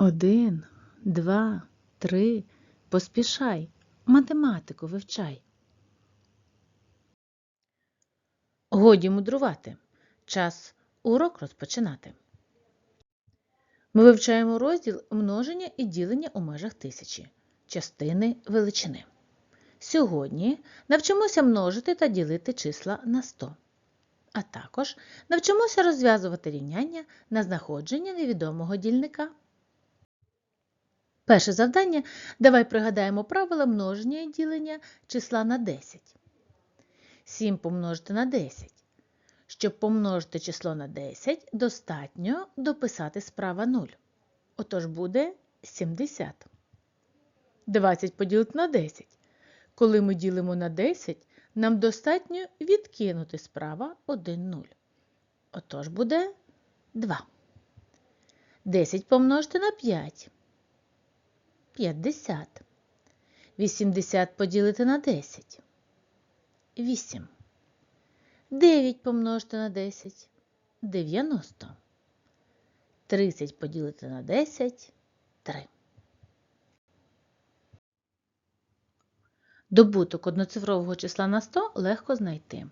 Один, два, три. Поспішай, математику вивчай. Годі мудрувати. Час урок розпочинати. Ми вивчаємо розділ множення і ділення у межах тисячі, частини величини. Сьогодні навчимося множити та ділити числа на 100, а також навчимося розв'язувати рівняння на знаходження невідомого дільника. Перше завдання давай пригадаємо правила множення і ділення числа на 10. 7 помножити на 10. Щоб помножити число на 10, достатньо дописати справа 0. Отож буде 70. 20 поділити на 10. Коли ми ділимо на 10, нам достатньо відкинути справа 1 0. Отож буде 2. 10 помножити на 5. 50. 80 поділити на 10. 8. 9 помножити на 10. 90. 30 поділити на 10. 3. Добуток одноцифрового числа на 100 легко знайти.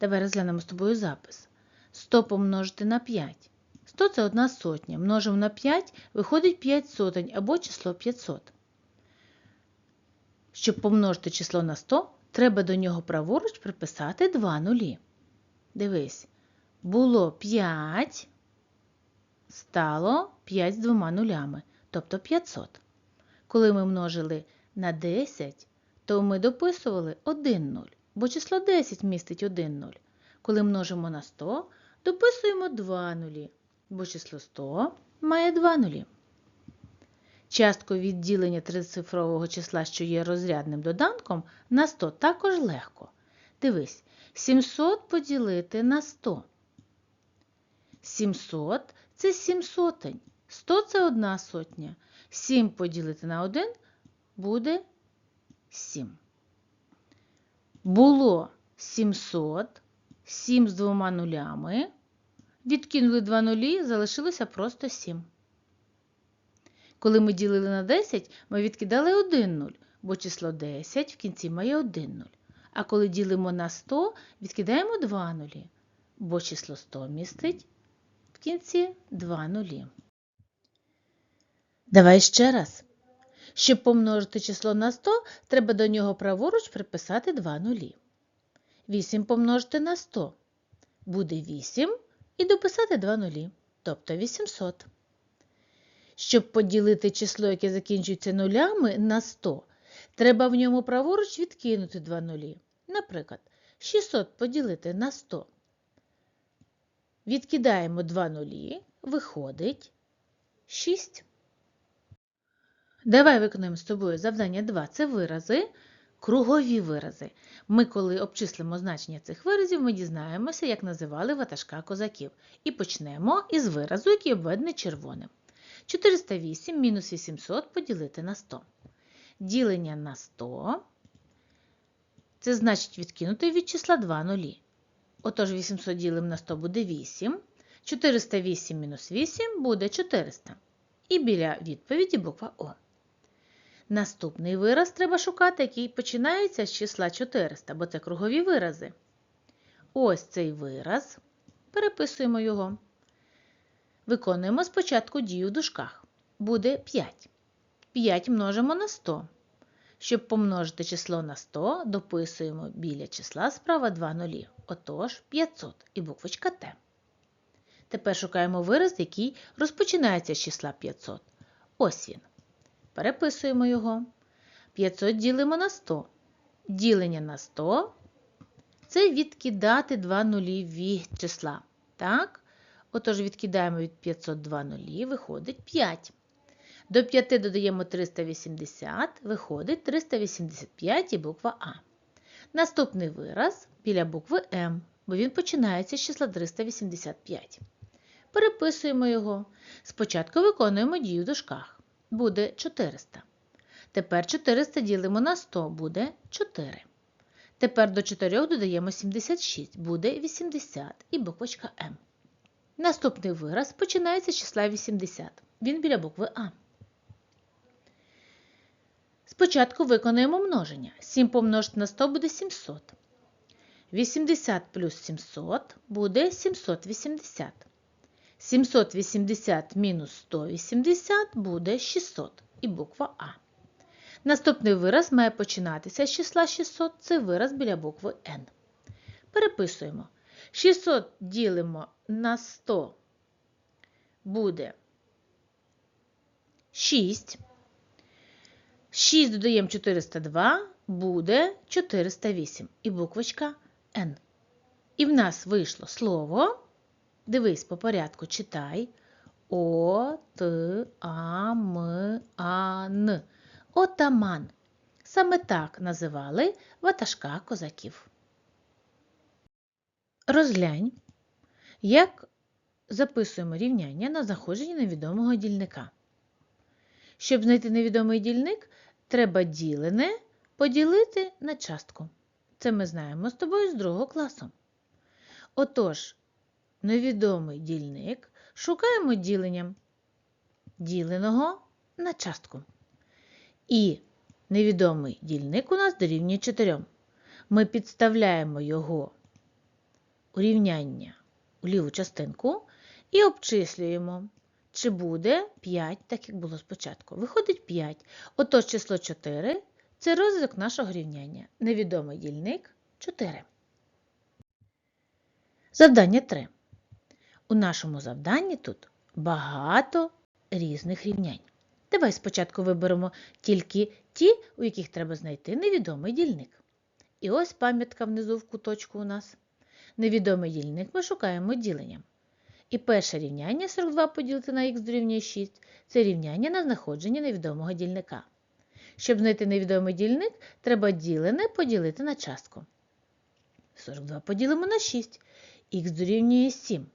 Давай розглянемо з тобою запис. 100 помножити на 5. 100 – це одна сотня. Множимо на 5, виходить 5 сотень або число 500. Щоб помножити число на 100, треба до нього праворуч приписати 2 нулі. Дивись, було 5, стало 5 з двома нулями, тобто 500. Коли ми множили на 10, то ми дописували 1 нуль, бо число 10 містить 1 нуль. Коли множимо на 100, дописуємо 2 нулі, бо число 100 має 2 нулі. Частку відділення трицифрового числа, що є розрядним доданком, на 100 також легко. Дивись, 700 поділити на 100. 700 – це 7 сотень. 100 – це одна сотня. 7 поділити на 1 буде 7. Було 700, 7 з двома нулями. Відкинули 2 нулі, залишилося просто 7. Коли ми ділили на 10, ми відкидали 1 нуль, бо число 10 в кінці має 1 нуль. А коли ділимо на 100, відкидаємо 2 нулі, бо число 100 містить в кінці 2 нулі. Давай ще раз. Щоб помножити число на 100, треба до нього праворуч приписати 2 нулі. 8 помножити на 100 буде 8 і дописати 2 нулі, тобто 800. Щоб поділити число, яке закінчується нулями, на 100, треба в ньому праворуч відкинути 2 нулі. Наприклад, 600 поділити на 100. Відкидаємо 2 нулі, виходить 6. Давай виконуємо з тобою завдання 2. Це вирази, кругові вирази. Ми, коли обчислимо значення цих виразів, ми дізнаємося, як називали ватажка козаків. І почнемо із виразу, який обведений червоним. 408 мінус 800 поділити на 100. Ділення на 100 – це значить відкинути від числа 2 нулі. Отож, 800 ділимо на 100 буде 8. 408 мінус 8 буде 400. І біля відповіді буква О. Наступний вираз треба шукати, який починається з числа 400, бо це кругові вирази. Ось цей вираз. Переписуємо його. Виконуємо спочатку дію в дужках. Буде 5. 5 множимо на 100. Щоб помножити число на 100, дописуємо біля числа справа 2 нулі. Отож, 500 і буквочка Т. Тепер шукаємо вираз, який розпочинається з числа 500. Ось він. Переписуємо його. 500 ділимо на 100. Ділення на 100 – це відкидати 2 нулі від числа. Так? Отож, відкидаємо від 502 нулі, виходить 5. До 5 додаємо 380, виходить 385 і буква А. Наступний вираз біля букви М, бо він починається з числа 385. Переписуємо його. Спочатку виконуємо дію в дужках. Буде 400. Тепер 400 ділимо на 100, буде 4. Тепер до 4 додаємо 76, буде 80 і буквочка М. Наступний вираз починається з числа 80. Він біля букви А. Спочатку виконуємо множення. 7 помножити на 100 буде 700. 80 плюс 700 буде 780. 780 мінус 180 буде 600 і буква А. Наступний вираз має починатися з числа 600, це вираз біля букви N. Переписуємо. 600 ділимо на 100 буде 6. 6 додаємо 402 буде 408 і буквочка N. І в нас вийшло слово. Дивись по порядку, читай. О, Т, А, М, А, Н. Отаман. Саме так називали ватажка козаків. Розглянь, як записуємо рівняння на знаходження невідомого дільника. Щоб знайти невідомий дільник, треба ділене поділити на частку. Це ми знаємо з тобою з другого класу. Отож, невідомий дільник шукаємо діленням діленого на частку. І невідомий дільник у нас дорівнює 4. Ми підставляємо його у рівняння у ліву частинку і обчислюємо, чи буде 5, так як було спочатку. Виходить 5. Отож число 4 це розв'язок нашого рівняння. Невідомий дільник 4. Завдання 3. У нашому завданні тут багато різних рівнянь. Давай спочатку виберемо тільки ті, у яких треба знайти невідомий дільник. І ось пам'ятка внизу в куточку у нас. Невідомий дільник ми шукаємо діленням. І перше рівняння 42 поділити на х дорівнює 6 це рівняння на знаходження невідомого дільника. Щоб знайти невідомий дільник, треба ділене поділити на частку. 42 поділимо на 6. Х дорівнює 7.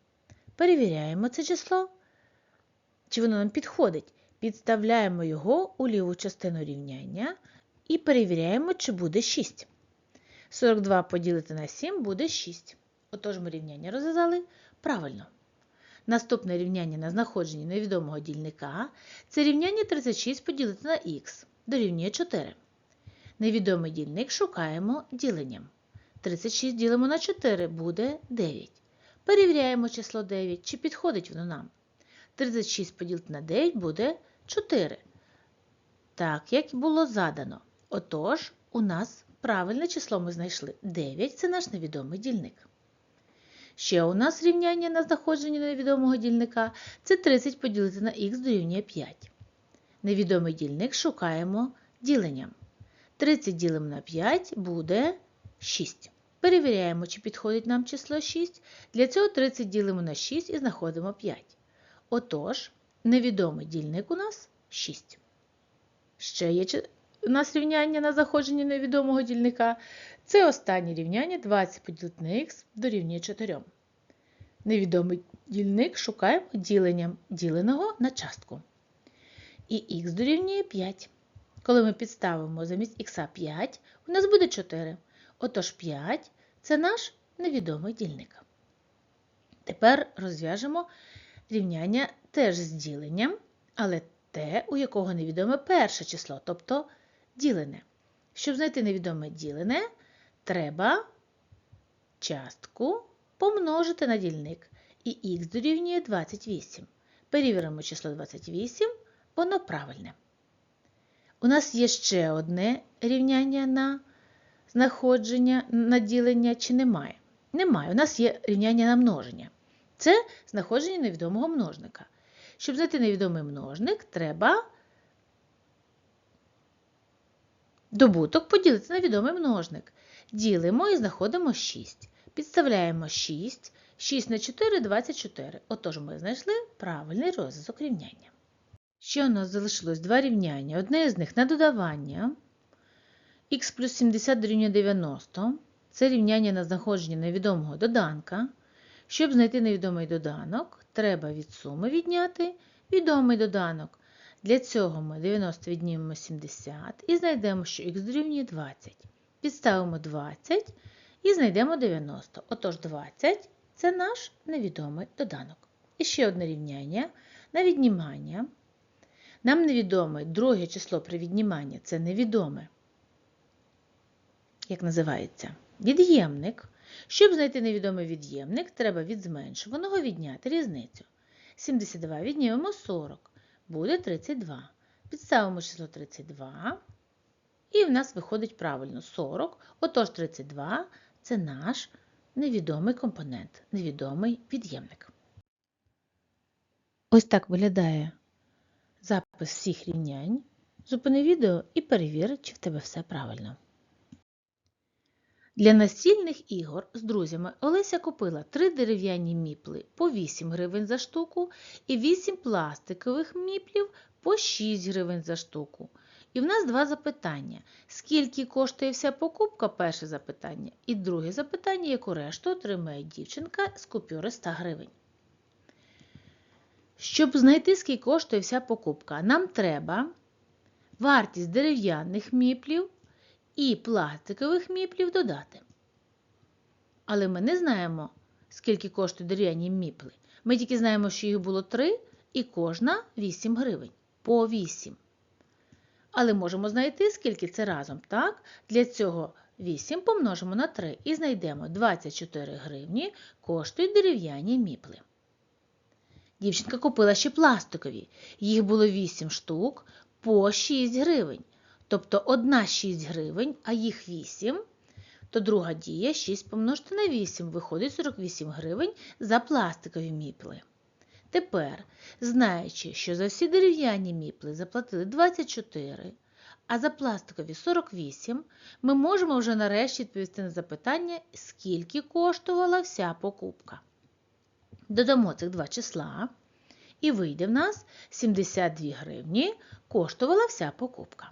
Перевіряємо це число. Чи воно нам підходить? Підставляємо його у ліву частину рівняння і перевіряємо, чи буде 6. 42 поділити на 7 буде 6. Отож ми рівняння розв'язали правильно. Наступне рівняння на знаходження невідомого дільника це рівняння 36 поділити на х дорівнює 4. Невідомий дільник шукаємо діленням. 36 ділимо на 4 буде 9. Перевіряємо число 9, чи підходить воно нам. 36 поділити на 9 буде 4. Так, як було задано. Отож, у нас правильне число ми знайшли. 9 це наш невідомий дільник. Ще у нас рівняння на знаходження невідомого дільника це 30 поділити на х дорівнює 5. Невідомий дільник шукаємо діленням. 30 ділимо на 5 буде 6. Перевіряємо, чи підходить нам число 6. Для цього 30 ділимо на 6 і знаходимо 5. Отож, невідомий дільник у нас 6. Ще є у нас рівняння на заходження невідомого дільника. Це останнє рівняння 20 поділити на х дорівнює 4. Невідомий дільник шукаємо діленням діленого на частку. І х дорівнює 5. Коли ми підставимо замість х 5, у нас буде 4. Отож 5 це наш невідомий дільник. Тепер розв'яжемо рівняння теж з діленням, але те, у якого невідоме перше число, тобто ділене. Щоб знайти невідоме ділене, треба частку помножити на дільник. І х дорівнює 28. Перевіримо число 28, воно правильне. У нас є ще одне рівняння на знаходження на ділення чи немає? Немає. У нас є рівняння на множення. Це знаходження невідомого множника. Щоб знайти невідомий множник, треба добуток поділити на відомий множник. Ділимо і знаходимо 6. Підставляємо 6. 6 на 4 24. Отож ми знайшли правильний розв'язок рівняння. Ще у нас залишилось два рівняння. Одне з них на додавання. Х плюс 70 дорівнює 90. Це рівняння на знаходження невідомого доданка. Щоб знайти невідомий доданок, треба від суми відняти відомий доданок. Для цього ми 90 віднімемо 70 і знайдемо, що х дорівнює 20. Підставимо 20 і знайдемо 90. Отож, 20 це наш невідомий доданок. І ще одне рівняння на віднімання. Нам невідоме друге число при відніманні це невідоме. Як називається? Від'ємник. Щоб знайти невідомий від'ємник, треба від зменшуваного відняти різницю. 72 віднімемо 40, буде 32. Підставимо число 32, і в нас виходить правильно 40. Отож 32 це наш невідомий компонент, невідомий від'ємник. Ось так виглядає запис всіх рівнянь. Зупини відео і перевір, чи в тебе все правильно. Для настільних ігор з друзями Олеся купила три дерев'яні міпли по 8 гривень за штуку і 8 пластикових міплів по 6 гривень за штуку. І в нас два запитання. Скільки коштує вся покупка? Перше запитання. І друге запитання, яку решту отримає дівчинка з купюри 100 гривень. Щоб знайти, скільки коштує вся покупка, нам треба вартість дерев'яних міплів і пластикових міплів додати. Але ми не знаємо, скільки коштують дерев'яні міпли. Ми тільки знаємо, що їх було 3 і кожна 8 гривень. По 8. Але можемо знайти, скільки це разом. Так? Для цього 8 помножимо на 3 і знайдемо 24 гривні коштують дерев'яні міпли. Дівчинка купила ще пластикові. Їх було 8 штук по 6 гривень. Тобто одна 6 гривень, а їх 8, то друга дія 6 помножити на 8, виходить 48 гривень за пластикові міпли. Тепер, знаючи, що за всі дерев'яні міпли заплатили 24, а за пластикові 48, ми можемо вже нарешті відповісти на запитання, скільки коштувала вся покупка. Додамо цих два числа, і вийде в нас 72 гривні коштувала вся покупка.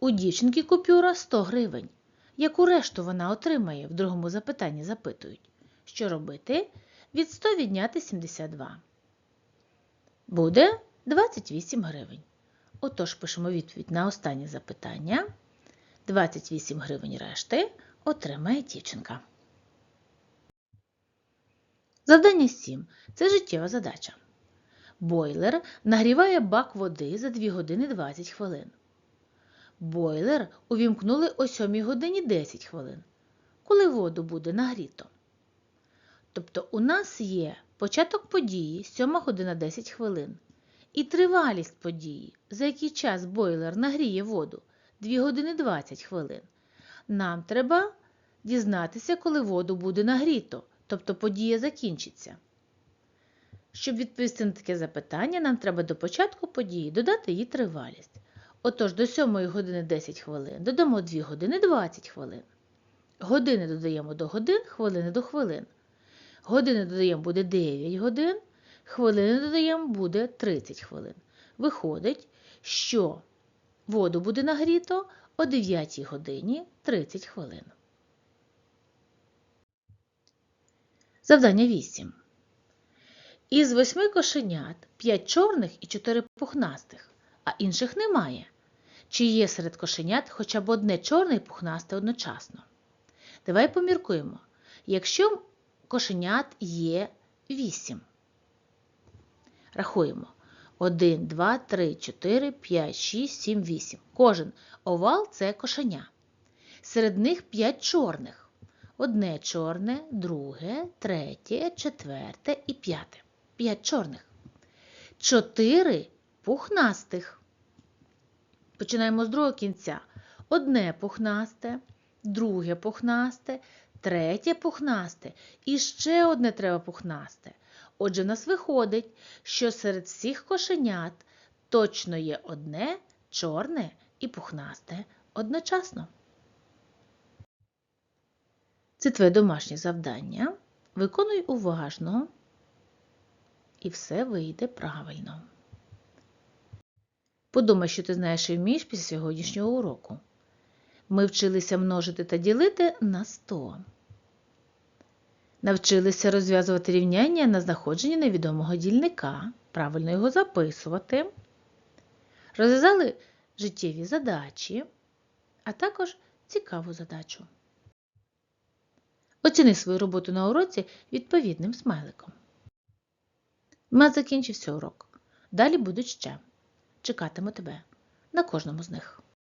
У дівчинки купюра 100 гривень. Яку решту вона отримає? В другому запитанні запитують. Що робити? Від 100 відняти 72. Буде 28 гривень. Отож, пишемо відповідь на останнє запитання. 28 гривень решти отримає дівчинка. Завдання 7. Це життєва задача. Бойлер нагріває бак води за 2 години 20 хвилин. Бойлер увімкнули о 7 годині 10 хвилин. Коли воду буде нагріто? Тобто у нас є початок події 7 година 10 хвилин. І тривалість події, за який час бойлер нагріє воду 2 години 20 хвилин. Нам треба дізнатися, коли воду буде нагріто, тобто подія закінчиться. Щоб відповісти на таке запитання, нам треба до початку події додати її тривалість. Отож, до 7 години 10 хвилин додамо 2 години 20 хвилин. Години додаємо до годин, хвилини до хвилин. Години додаємо буде 9 годин, хвилини додаємо буде 30 хвилин. Виходить, що воду буде нагріто о 9 годині 30 хвилин. Завдання 8. Із восьми кошенят 5 чорних і 4 пухнастих, а інших немає. Чи є серед кошенят хоча б одне чорне і пухнасте одночасно? Давай поміркуємо. Якщо кошенят є 8. Рахуємо. 1, 2, 3, 4, 5, 6, 7, 8. Кожен овал це кошеня. Серед них 5 чорних. Одне чорне, друге, третє, четверте і п'яте. 5 чорних. 4 пухнастих. Починаємо з другого кінця. Одне пухнасте, друге пухнасте, третє пухнасте і ще одне треба пухнасте. Отже, в нас виходить, що серед всіх кошенят точно є одне чорне і пухнасте одночасно. Це твоє домашнє завдання. Виконуй уважно, і все вийде правильно. Подумай, що ти знаєш і вмієш після сьогоднішнього уроку. Ми вчилися множити та ділити на 100. Навчилися розв'язувати рівняння на знаходження невідомого дільника, правильно його записувати. Розв'язали життєві задачі, а також цікаву задачу. Оціни свою роботу на уроці відповідним смайликом. У нас закінчився урок. Далі будуть ще. Чекатиму тебе на кожному з них.